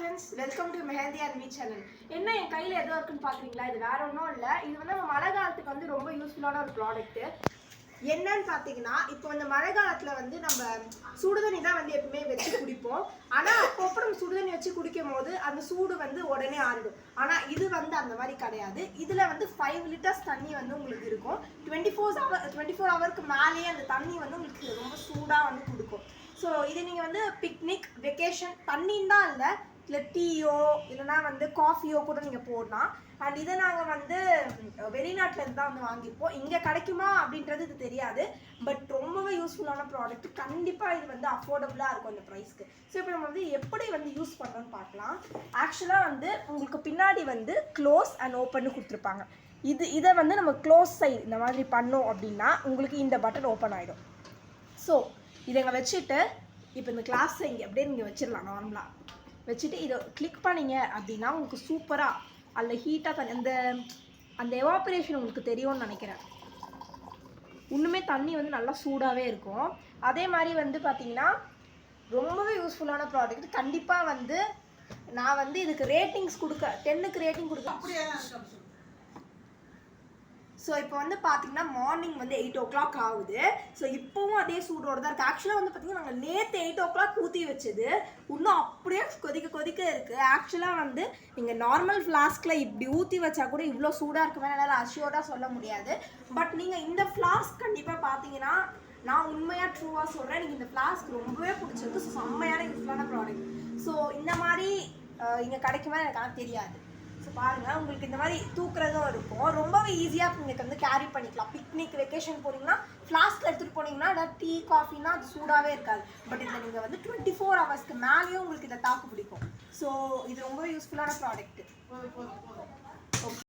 Friends welcome to Mehndi and me channel என்ன என் கையில் எதுவும் இருக்குன்னு பார்க்குறீங்களா இது வேற ஒன்றும் இல்லை. இது வந்து நம்ம மழை காலத்துக்கு வந்து ரொம்ப யூஸ்ஃபுல்லான ஒரு ப்ராடக்ட்டு என்னன்னு பார்த்தீங்கன்னா இப்போ இந்த மழை காலத்தில் வந்து நம்ம சுடுதண்ணி தான் வந்து எப்பவுமே வச்சு குடிப்போம். ஆனால் அப்பப்போ நம்ம சுடுதண்ணி வச்சு குடிக்கும் போது அந்த சூடு வந்து உடனே ஆறிடும். ஆனால் இது வந்து அந்த மாதிரி கிடையாது. இதில் வந்து ஃபைவ் லிட்டர்ஸ் தண்ணி வந்து உங்களுக்கு இருக்கும். Twenty four hour twenty four ஹவருக்கு மேலேயே அந்த தண்ணி வந்து உங்களுக்கு ரொம்ப சூடாக வந்து கொடுக்கும். ஸோ இது நீங்கள் வந்து பிக்னிக் வெக்கேஷன் தண்ணின்னு தான் இல்லை இல்லை டீயோ இல்லைனா வந்து காஃபியோ கூட நீங்கள் போடலாம். அண்ட் இதை நாங்கள் வந்து வெளிநாட்டிலேருந்து தான் வந்து வாங்கியிருப்போம். இங்கே கிடைக்குமா அப்படின்றது இது தெரியாது. பட் ரொம்பவே யூஸ்ஃபுல்லான ப்ராடக்ட் கண்டிப்பாக இது வந்து அஃபோர்டபுளாக இருக்கும் அந்த ப்ரைஸ்க்கு ஸோ இப்போ நம்ம வந்து எப்படி வந்து யூஸ் பண்ணுறோன்னு பார்க்கலாம். ஆக்சுவலாக வந்து உங்களுக்கு பின்னாடி வந்து க்ளோஸ் அண்ட் ஓப்பன் கொடுத்துருப்பாங்க. இது இதை வந்து நம்ம க்ளோஸ் சைடு இந்த மாதிரி பண்ணோம் அப்படின்னா உங்களுக்கு இந்த பட்டன் ஓப்பன் ஆகிடும் ஸோ இதை இங்கே வச்சுட்டு இப்போ இந்த கிளாஸை இங்கே அப்படியே நீங்கள் வச்சிடலாம் நார்மலாக வச்சுட்டு இதை கிளிக் பண்ணீங்க அப்படின்னா உங்களுக்கு சூப்பராக அதில் ஹீட்டாக தண்ணி அந்த அந்த எவாபரேஷன் உங்களுக்கு தெரியும்னு நினைக்கிறேன். இன்னுமே தண்ணி வந்து நல்லா சூடாகவே இருக்கும். அதே மாதிரி வந்து பார்த்தீங்கன்னா ரொம்பவே யூஸ்ஃபுல்லான ப்ராடக்ட் கண்டிப்பாக வந்து நான் வந்து இதுக்கு ரேட்டிங்ஸ் கொடுக்க டென்னுக்கு ரேட்டிங் கொடுக்க ஸோ இப்போ வந்து பார்த்தீங்கன்னா மார்னிங் வந்து எயிட் ஓ கிளாக் ஆகுது. ஸோ இப்போவும் அதே சூடோட தான் இருக்குது ஆக்சுவலாக வந்து பார்த்தீங்கன்னா நாங்கள் நேற்று எயிட் ஓ கிளாக் ஊற்றி வச்சது. இன்னும் அப்படியே கொதிக்க கொதிக்க இருக்குது ஆக்சுவலாக வந்து நீங்கள் நார்மல் ஃப்ளாஸ்கில் இப்படி ஊற்றி வச்சா கூட இவ்வளோ சூடாக இருக்குமே என்னால் அஷ்யூர்டாக சொல்ல முடியாது. பட் நீங்கள் இந்த ஃப்ளாஸ்க் கண்டிப்பாக பார்த்தீங்கன்னா நான் உண்மையாக ட்ரூவாக சொல்கிறேன் நீங்கள் இந்த ஃப்ளாஸ்க் ரொம்பவே பிடிச்சிருக்கு. ஸோ செம்மையான யூஸ்ஃபுல்லான ப்ராடக்ட் ஸோ இந்த மாதிரி இங்கே கிடைக்குமா எனக்கு ஆனால் தெரியாது. ஸோ பாருங்கள் உங்களுக்கு இந்த மாதிரி தூக்குறதும் இருக்கும். ரொம்பவே ஈஸியாக நீங்கள் வந்து கேரி பண்ணிக்கலாம். பிக்னிக் வெக்கேஷன் போனீங்கன்னா ஃப்ளாஸ்கில் எடுத்துகிட்டு போனீங்கன்னா ஏதாவது டீ காஃபினா அது சூடாகவே இருக்காது. பட் இதில் நீங்கள் வந்து டுவெண்ட்டி ஃபோர் ஹவர்ஸ்க்கு மேலேயும் உங்களுக்கு இதை தாக்கு பிடிக்கும். ஸோ இது ரொம்ப யூஸ்ஃபுல்லான ப்ராடக்ட்டு